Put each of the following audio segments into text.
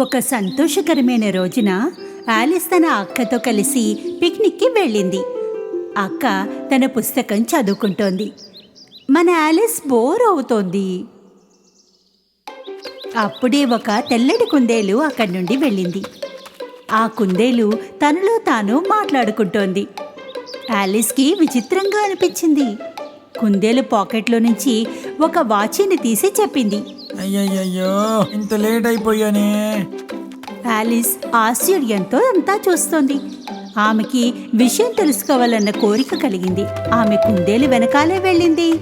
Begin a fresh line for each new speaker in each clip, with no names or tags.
ఒక సంతోషకరమైన రోజున ఆలిస్ తన అక్కతో కలిసి పిక్నిక్కి వెళ్ళింది. అక్క తన పుస్తకం చదువుకుంటోంది. మన ఆలిస్ బోర్ అవుతోంది. అప్పుడే ఒక తెల్లటి కుందేలు అక్కడి నుండి వెళ్ళింది. ఆ కుందేలు తనలో తాను మాట్లాడుకుంటోంది. ఆలిస్కి విచిత్రంగా అనిపించింది. కుందేలు పాకెట్లో నుంచి ఒక వాచీని తీసి చెప్పింది.
అయ్యయ్యో ఇంత లేట్ అయిపోయానే.
ఆలిస్ ఆశ్చర్యంతో అంతా చూస్తోంది. ఆమెకి విషయం తెలుసుకోవాలన్న కోరిక కలిగింది. ఆమె కుందేలు వెనకాలే వెళ్ళింది.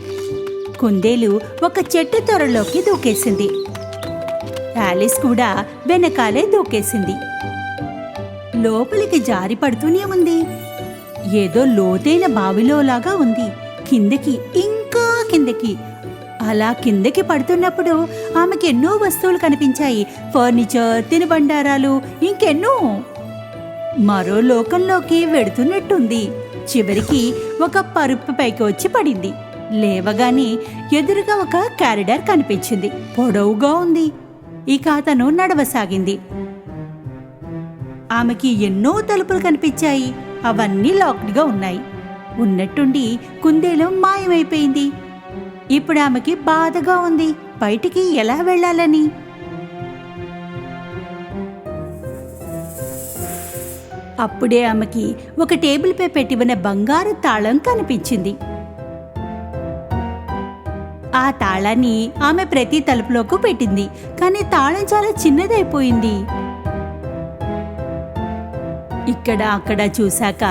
కుందేలు ఒక చెట్టు త్వరలోకి దూకేసింది. ఆలిస్ కూడా వెనకాలే దూకేసింది. లోపలికి జారి పడుతూనే ఉంది. ఏదో లోతైన బావిలోలాగా ఉంది. కిందకి ఇంకా కిందకి అలా కిందకి పడుతున్నప్పుడు ఆమెకి ఎన్నో వస్తువులు కనిపించాయి. ఫర్నిచర్ తినుబండారాలు ఇంకెన్నో. మరో లోకంలోకి వెడుతున్నట్టుంది. చివరికి ఒక పరుపు పైకి వచ్చి పడింది. లేవగానే ఎదురుగా ఒక క్యారిడర్ కనిపించింది. పొడవుగా ఉంది. ఇక అతను నడవసాగింది. ఆమెకి ఎన్నో తలుపులు కనిపించాయి. అవన్నీ లాక్డ్గా ఉన్నాయి. ఉన్నట్టుండి కుందేలు మాయమైపోయింది. ఇప్పుడు ఆమెకి బాధగా ఉంది. బయటికి ఎలా వెళ్ళాలని? అప్పుడే ఆమెకి ఒక టేబుల్పై పెట్టి ఉన్న బంగారు తాళం కనిపించింది. ఆ తాళాన్ని ఆమె ప్రతి తలుపులోకి పెట్టింది. కానీ తాళం చాలా చిన్నదైపోయింది. ఇక్కడ అక్కడ చూశాక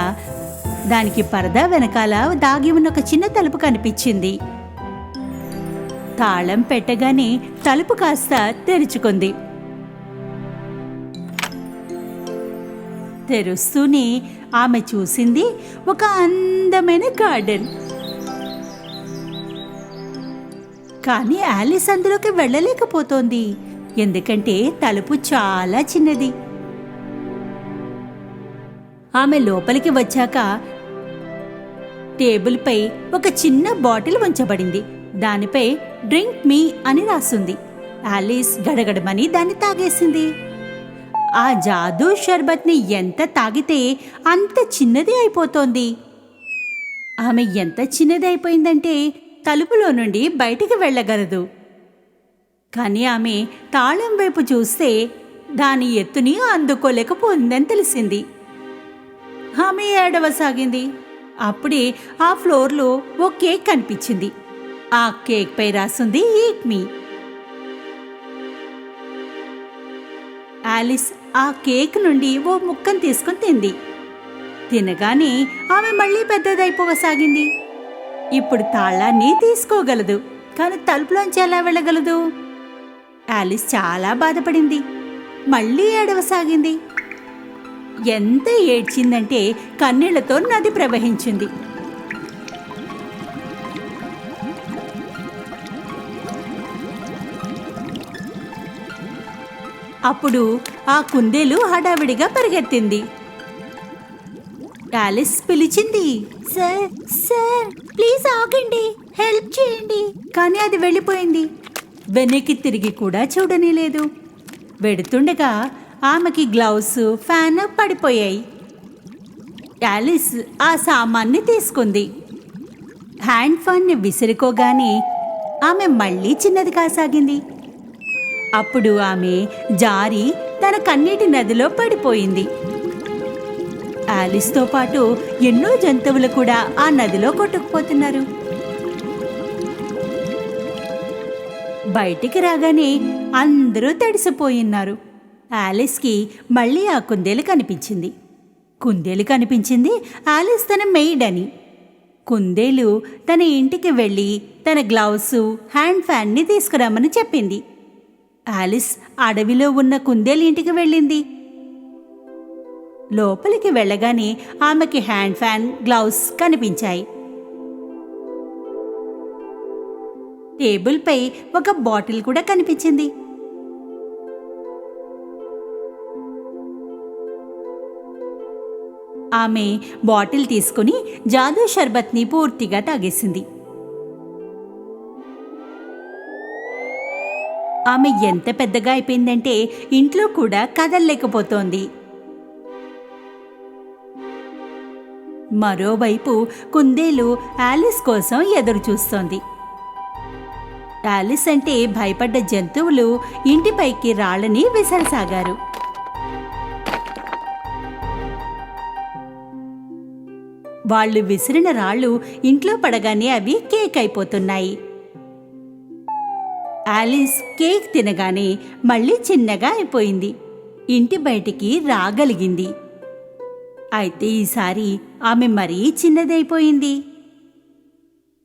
దానికి పరదా వెనకాల దాగి ఉన్న ఒక చిన్న తలుపు కనిపించింది. తాళం పెట్టగానే తలుపు కాస్త తెరుచుకుంది. తెరుస్తూనే ఆమె చూసింది ఒక అందమైన గార్డెన్. కానీ ఆలిస్ అందులోకి వెళ్ళలేకపోతోంది. ఎందుకంటే తలుపు చాలా చిన్నది. ఆమె లోపలికి వచ్చాక టేబుల్పై ఒక చిన్న బాటిల్ ఉంచబడింది. దానిపై డ్రింక్ మీ అని రాసుంది. ఆలిస్ గడగడమని దాన్ని తాగేసింది. ఆ జాదూ షర్బత్ని ఎంత తాగితే అంత చిన్నది అయిపోతోంది. ఆమె ఎంత చిన్నది అయిపోయిందంటే తలుపులో నుండి బయటికి వెళ్ళగలదు. కానీ ఆమె తాళం వైపు చూస్తే దాని ఎత్తుని అందుకోలేకపోయిందని తెలిసింది. ఆమె ఏడవసాగింది. అప్పుడే ఆ ఫ్లోర్లో ఓ కేక్ కనిపించింది. ఆ కేక్ పై రాసుంది ఈట్ మీ. ఆలిస్ ఆ కేక్ నుండి ఓ ముక్కను తీసుకుని తింది. తినగానే ఆమె మళ్ళీ పెద్దదైపోవసాగింది ఇప్పుడు తాళాన్ని తీసుకోగలదు కానీ తలుపులోంచి ఎలా వెళ్ళగలదు? ఆలిస్ చాలా బాధపడింది. మళ్ళీ ఏడవసాగింది. ఎంత ఏడ్చిందంటే కన్నీళ్ళతో నది ప్రవహించింది. అప్పుడు ఆ కుందేలు హడావిడిగా పరిగెత్తింది. ఆలిస్ పిలిచింది సార్ సార్ ప్లీజ్ ఆగండి హెల్ప్ చేయండి. కానీ అది వెళ్ళిపోయింది. వెనక్కి తిరిగి కూడా చూడని లేదు వెడుతుండగా ఆమెకి గ్లౌస్ ఫ్యాన్ పడిపోయాయి. ఆలిస్ ఆ సామాన్ని తీసుకుంది. హ్యాండ్ ఫ్యాన్ని విసిరుకోగానే ఆమె మళ్ళీ చిన్నది కాసాగింది. అప్పుడు ఆమె జారి తన కన్నీటి నదిలో పడిపోయింది. ఆలిస్తో పాటు ఎన్నో జంతువులు కూడా ఆ నదిలో కొట్టుకుపోతున్నారు. బయటికి రాగానే అందరూ తడిసిపోయిన్నారు. ఆలిస్కి మళ్ళీ ఆ కుందేలు కనిపించింది. కుందేలు కనిపించింది ఆలిస్ తన మెయిడ్ అని కుందేలు తన ఇంటికి వెళ్ళి తన గ్లౌసు హ్యాండ్ ఫ్యాన్ని తీసుకురమ్మని చెప్పింది. ఆలిస్ అడవిలో ఉన్న కుందేలు ఇంటికి వెళ్ళింది. లోపలికి వెళ్ళగానే ఆమెకి హ్యాండ్ ఫ్యాన్ గ్లౌస్ కనిపించాయి. టేబుల్పై ఒక బాటిల్ కూడా కనిపించింది. ఆమె బాటిల్ తీసుకుని జాదూ షర్బత్ని పూర్తిగా తాగేసింది. ఆమె ఎంత పెద్దగా అయిపోయిందంటే ఇంట్లో కూడా కదలలేకపోతోంది. మరోవైపు కుందేలు ఆలిస్ కోసం ఎదురు చూస్తోంది ఆలిస్ అంటే భయపడ్డ జంతువులు ఇంటిపైకి రాళ్ళని విసరసాగారు. వాళ్ళు విసిరిన రాళ్ళు ఇంట్లో పడగానే అవి కేక్ అయిపోతున్నాయి ఆలిస్ కేక్ తినగానే మళ్ళీ చిన్నగా అయిపోయింది. ఇంటి బయటికి రాగలిగింది. అయితే ఈసారి ఆమె మరీ చిన్నదైపోయింది.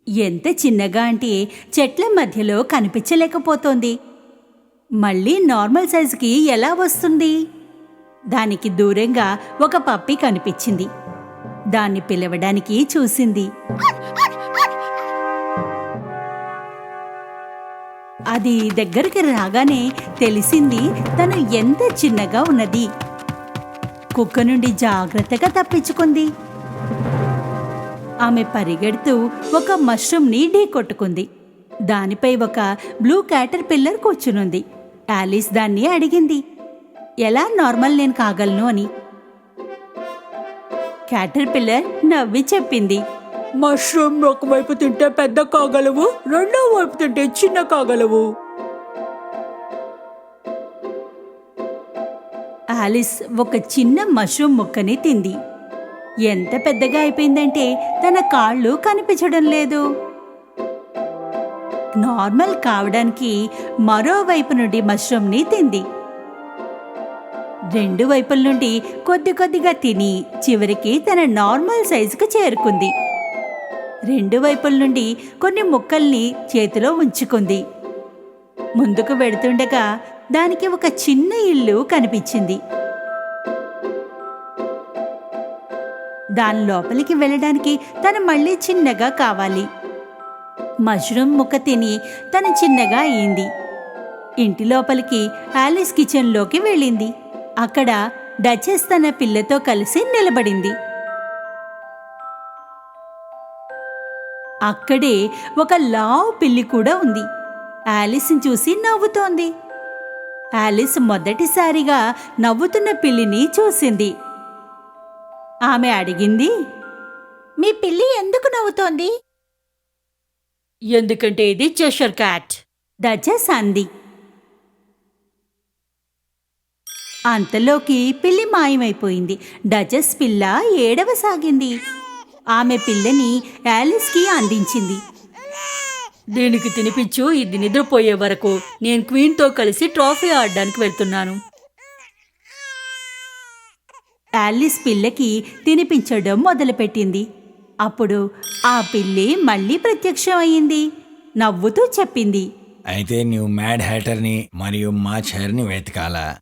ఎంత చిన్నగా అంటే చెట్ల మధ్యలో కనిపించలేకపోతోంది. మళ్ళీ నార్మల్ సైజుకి ఎలా వస్తుంది? దానికి దూరంగా ఒక పప్పి కనిపించింది. దాన్ని పిలవడానికి చూసింది. అది దగ్గరికి రాగానే తెలిసింది తను ఎంత చిన్నగా ఉన్నది. కుక్క నుండి జాగ్రత్తగా తప్పించుకుంది. ఆమె పరిగెడుతూ ఒక మష్రూమ్ని ఢీ కొట్టుకుంది. దానిపై ఒక బ్లూ క్యాటర్ పిల్లర్ కూర్చునుంది. ఆలిస్ దాన్ని అడిగింది ఎలా నార్మల్ నేను కాగలను? అని. క్యాటర్ పిల్లర్ నవ్వి చెప్పింది
మష్రూమ్ ఒకవైపు తింటే పెద్ద కాగలవు రెండో వైపు తింటే చిన్న కాగలవు.
ఆలిస్ ఒక చిన్న మష్రూమ్ ముక్కని తింది. ఎంత పెద్దగా అయిపోయిందంటే తన కాళ్ళు కనిపించడం లేదు. నార్మల్ కావడానికి మరోవైపు నుండి మష్రూమ్ని తింది. రెండు వైపుల నుండి కొద్ది కొద్దిగా తిని చివరికి తన నార్మల్ సైజుకు చేరుకుంది. రెండు వైపుల నుండి కొన్ని ముక్కల్ని చేతిలో ఉంచుకుంది. ముందుకు వెడుతుండగా దానికి ఒక చిన్న ఇల్లు కనిపించింది. దాని లోపలికి వెళ్ళడానికి తను మళ్ళీ చిన్నగా కావాలి. మష్రూమ్ ముక్క తిని తను చిన్నగా అయింది. ఇంటి లోపలికి ఆలిస్ కిచెన్లోకి వెళ్ళింది. అక్కడ డచెస్ తన పిల్లతో కలిసి నిలబడింది. అక్కడే ఒక లావ్ పిల్లి కూడా ఉంది. ఆలిస్ని చూసి నవ్వుతోంది. ఆలిస్ మొదటిసారిగా నవ్వుతున్న పిల్లిని చూసింది. ఆమె అడిగింది మీ పిల్లి ఎందుకు నవ్వుతోంది?
ఎందుకంటే ఇది చెషర్ క్యాట్
డచెస్ అంది అంతలోకి పిల్లి మాయమైపోయింది. డచెస్ పిల్ల ఏడవసాగింది. ఆమె పిల్లని యాలిస్కి అందించింది.
దీనికి తినిపించు ఇది నిద్రపోయే వరకు నేను క్వీన్తో కలిసి ట్రాఫీ ఆడడానికి వెళ్తున్నాను.
యాలిస్ పిల్లకి తినిపించడం మొదలుపెట్టింది. అప్పుడు ఆ పిల్లి మళ్ళీ ప్రత్యక్షమయ్యింది. నవ్వుతూ చెప్పింది.
అయితే నువ్వు మ్యాడ్ హ్యాటర్ని మరియు మా చైర్ని వెతకాలా?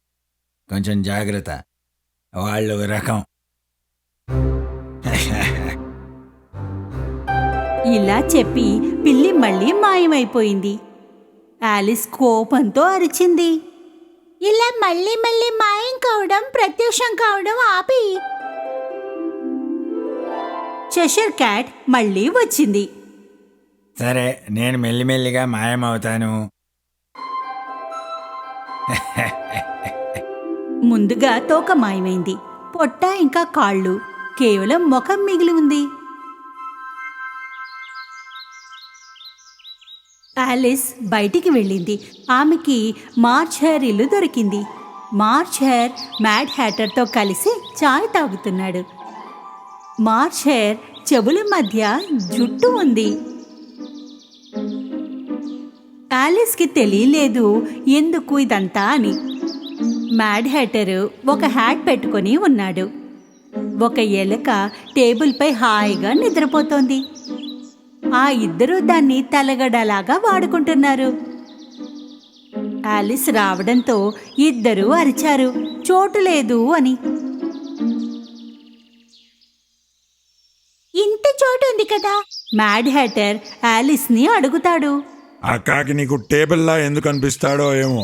కొంచెం జాగ్రత్త. వాళ్ళు రకం.
ఇలా చెప్పి పిల్లి మళ్ళీ మాయమైపోయింది. ఆలిస్ కోపంతో అరిచింది. ఇలా మళ్ళీ మళ్ళీ మాయం కావడం ప్రత్యక్షం కావడం ఆపి. చెషర్ క్యాట్ మళ్ళీ వచ్చింది.
సరే నేను మెల్లిమెల్లిగా మాయమవుతాను.
ముందుగా తోక మాయమైంది. పొట్ట ఇంకా కాళ్ళు. కేవలం ముఖం మిగిలి ఉంది. ఆలిస్ బయటికి వెళ్ళింది. ఆమెకి మార్చ్ హెయిర్ ఇల్లు దొరికింది. మార్చ్ హెయిర్ మ్యాడ్ హ్యాటర్తో కలిసి చాయ్ తాగుతున్నాడు. మార్చ్ హెయిర్ చెవుల మధ్య జుట్టు ఉంది. ఆలిస్కి తెలియలేదు ఎందుకు ఇదంతా అని. మ్యాడ్ హ్యాటర్ ఒక హ్యాట్ పెట్టుకొని ఉన్నాడు. ఒక ఎలుక టేబుల్పై హాయిగా నిద్రపోతోంది. ఆ ఇద్దరూ దాన్ని తలగడలాగా వాడుకుంటున్నారు. ఆలిస్ రావడంతో ఇద్దరూ అరిచారు. చోటు లేదు అని. ఇంత చోటు ఉంది కదా? మ్యాడ్ హ్యాటర్ ఆలిస్ని అడుగుతాడు.
ఆ కాకి నీకు టేబుల్లా ఎందుకు అనిపిస్తాడో ఏమో.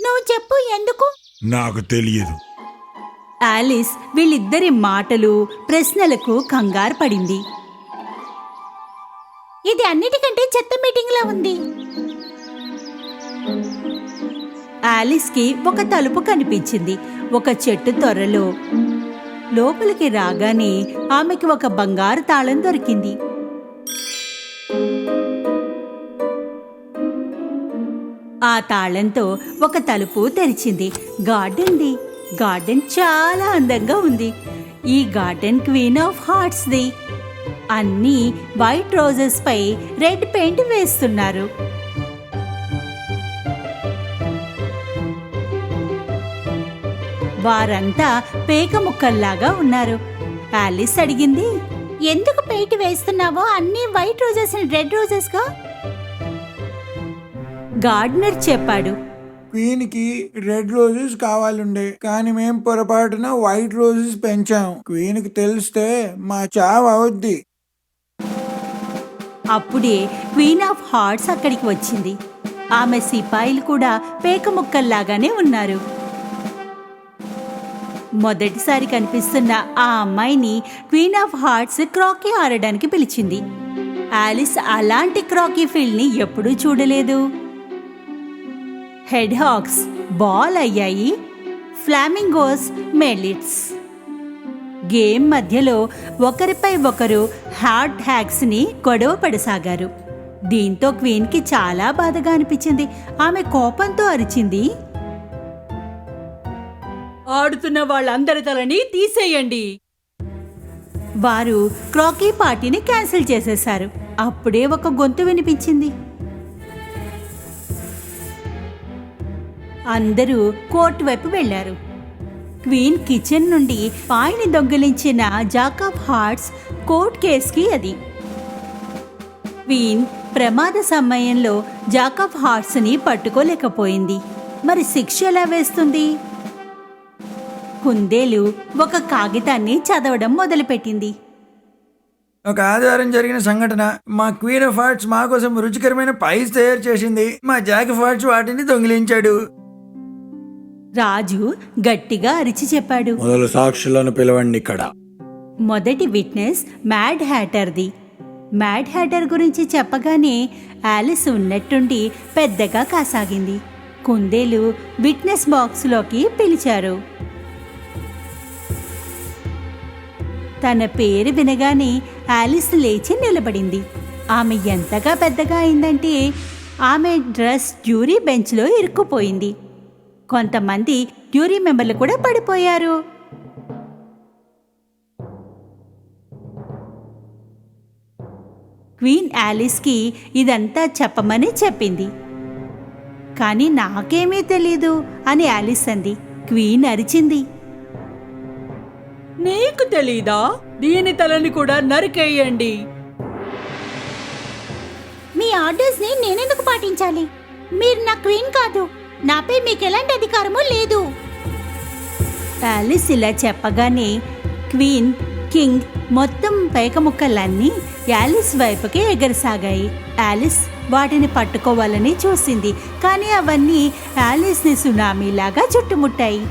నువ్వు చెప్పు ఎందుకు?
నాకు తెలియదు.
ఆలిస్ వీళ్ళిద్దరి మాటలు ప్రశ్నలకు కంగారు పడింది. ఇది అన్నిటికంటే చెత్త మీటింగ్లా ఉంది. ఆలిస్కి ఒక తలుపు కనిపించింది. ఒక చెట్టు త్వరలో. లోపలికి రాగానే ఆమెకి ఒక బంగారు తాళం దొరికింది. ఆ తాళంతో ఒక తలుపు తెరిచింది. గార్డెన్ది. గార్డెన్ చాలా అందంగా ఉంది. ఈ గార్డెన్ క్వీన్ ఆఫ్ హార్ట్స్ది. అన్నీ వైట్ రోజెస్ పై రెడ్ పెయింట్ వేస్తున్నారు. వారంతా పేక ముక్కల్లాగా ఉన్నారు. ఆలిస్ అడిగింది ఎందుకు పెయింట్ వేస్తున్నావో? అన్ని వైట్ రోజెస్ రెడ్ రోజెస్గా? గార్డెనర్ చెప్పాడు
క్వీన్కి రెడ్ రోజెస్ కావాలుండే కానీ మేం పొరపాటున వైట్ రోజెస్ పెంచాం. క్వీన్కి తెలిస్తే మా చావ్ అవుద్ది.
అప్పుడే క్వీన్ ఆఫ్ హార్ట్స్ అక్కడికి వచ్చింది. ఆమె సిపాయిలు కూడా పేక ముక్కల్లాగానే ఉన్నారు. మొదటిసారి కనిపిస్తున్న ఆ అమ్మాయిని క్వీన్ ఆఫ్ హార్ట్స్ క్రాకీ ఆడడానికి పిలిచింది. ఆలిస్ అలాంటి క్రాకీ ఫీల్డ్ని ఎప్పుడూ చూడలేదు. హెడ్ హాక్స్ బాల్ అయ్యాయి. ఫ్లామింగోస్ మెలిట్స్ గేమ్ మధ్యలో ఒకరిపై ఒకరు హార్ట్ హ్యాక్స్ని గొడవ పడసాగారు. దీంతో క్వీన్కి చాలా బాధగా అనిపించింది. ఆమె కోపంతో అరిచింది
ఆడుతున్న వాళ్ళందరి తలని తీసేయండి.
వారు క్రాకీ పార్టీని క్యాన్సిల్ చేసేశారు అప్పుడే ఒక గొంతు వినిపించింది. అందరూ కోర్టు వైపు వెళ్ళారు క్వీన్ కిచెన్ నుండి పాయిని దొంగిలించిన జాకబ్ హార్ట్స్ కోర్ట్ కేసుకి అది. క్వీన్ ప్రమాద సమయంలో జాకబ్ హార్ట్స్ని పట్టుకోలేకపోయింది. మరి శిక్ష ఎలా వేస్తుంది? కుందేలు ఒక కాగితాన్ని చదవడం మొదలుపెట్టింది.
ఒక ఆదివారం జరిగిన సంఘటన మా క్వీన్ ఆఫ్ హార్ట్స్ మా కోసం రుచికరమైన పైస్ తయారు చేసింది. మా జాక్ ఆఫ్ వాటిని దొంగిలించాడు.
రాజు గట్టిగా అరిచి చెప్పాడు.
మొదలు సాక్షులను పిలవండి ఇక్కడ.
మొదటి విట్నెస్ మ్యాడ్ హ్యాటర్ది. మ్యాడ్ హ్యాటర్ గురించి చెప్పగానే ఆలిస్ ఉన్నట్టుండి పెద్దగా కాసాగింది. కుందేలు విట్నెస్ బాక్స్లోకి పిలిచారు. తన పేరు వినగానే ఆలిస్ లేచి నిలబడింది. ఆమె ఎంతగా పెద్దగా అయిందంటే ఆమె డ్రెస్ జ్యూరీ బెంచ్లో ఇరుక్కుపోయింది. కొంతమంది జ్యూరీ మెంబర్లు కూడా పడిపోయారు. క్వీన్ ఆలిస్కి ఇదంతా చెప్పమని చెప్పింది. కానీ నాకేమీ తెలీదు అని ఆలిస్ అంది. క్వీన్ అరిచింది.
నీకు తెలీదా? దీని తలని కూడా నరికేయండి.
మీ ఆర్డర్స్ని నేనెందుకు పాటించాలి? మీరు నా క్వీన్ కాదు. నాపై మీకు ఎలాంటి అధికారము లేదు. యాలిస్ ఇలా చెప్పగానే క్వీన్ కింగ్ మొత్తం పేక ముక్కలన్నీ యాలిస్ వైపుకి ఎగరసాగాయి. యాలిస్ వాటిని పట్టుకోవాలని చూసింది కానీ అవన్నీ యాలిస్ని సునామీలాగా చుట్టుముట్టాయి.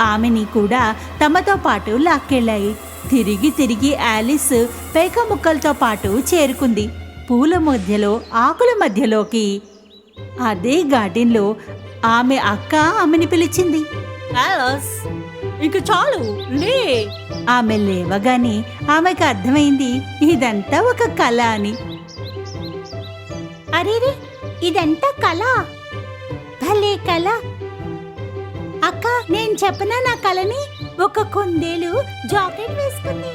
ఆమెని కూడా తమతో పాటు లాక్కెళ్ళాయి. తిరిగి తిరిగి యాలిస్ పేక ముక్కలతో పాటు చేరుకుంది. పూల మధ్యలో ఆకుల మధ్యలోకి. అదే గార్డెన్లో ఆమె అక్క ఆమెని పిలిచింది.
ఆలస్ ఇంక చాలు లే.
ఆమె లేవగానే ఆమెకు అర్థమైంది ఇదంతా ఒక కళ అని. అరేరే ఇదంతా కళ? భలే కళ. అక్క నేను చెప్పనా నా కళని? ఒక కుందేలు జాకెట్ వేసుకుంది.